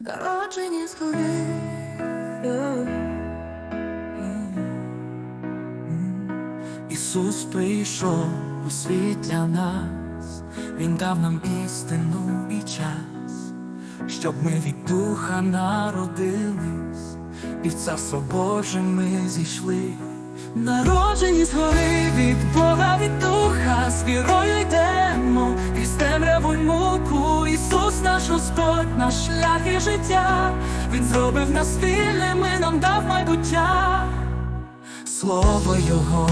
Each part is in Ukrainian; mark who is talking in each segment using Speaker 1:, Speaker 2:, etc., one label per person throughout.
Speaker 1: народжені згори.
Speaker 2: Ісус прийшов у світ для нас, Він дав нам істину і час, щоб ми від духа народились, і в царство Боже ми зійшли. Народжені згори від Бога від духа, з вірою йдемо, наш Господь, наш шлях і життя, Він зробив нас вільними, нам дав майбуття. Слово Його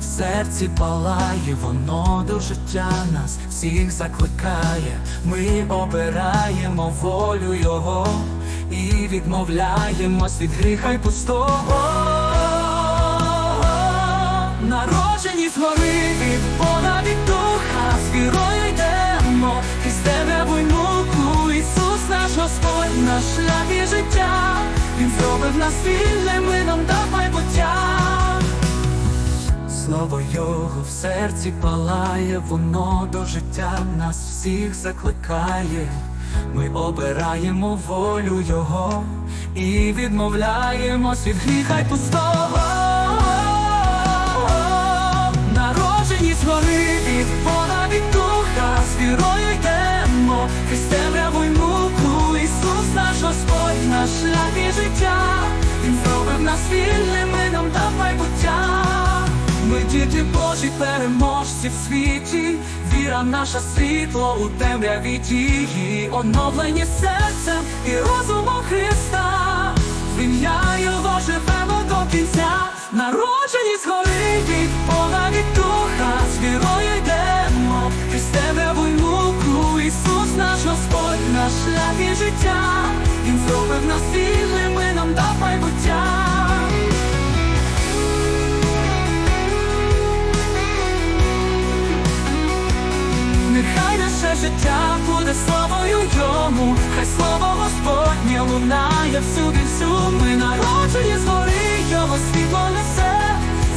Speaker 2: в серці палає, воно до життя нас всіх закликає. Ми обираємо волю Його і відмовляємось від гріха й пустого. Зробив нас вільними, нам дав майбуття. Слово Його в серці палає, воно до життя нас всіх закликає. Ми обираємо волю Його і відмовляємось від гріха й пустого. Народжені згори від Бога від духа, з вірою йдемо, крізь темряву й муку, Ісус наш Господь, наш шлях і життя, нас вільними, нам дав майбуття. Ми діти Божі, переможці в світі, віра наша світло у темряві дії, оновлені серцем і розумом Христа, в ім'я Його живемо до кінця, народжені згори від Бога від духа, з вірою йдемо, крізь темряву й Ісус наш Господь, наш шлях і життя, Він зробив нас вільними, життя буде славою йому, хай слово Господнє лунає всюди всю ми народжені згори, його світло несе,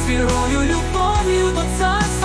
Speaker 2: з вірою, любов'ю до царства.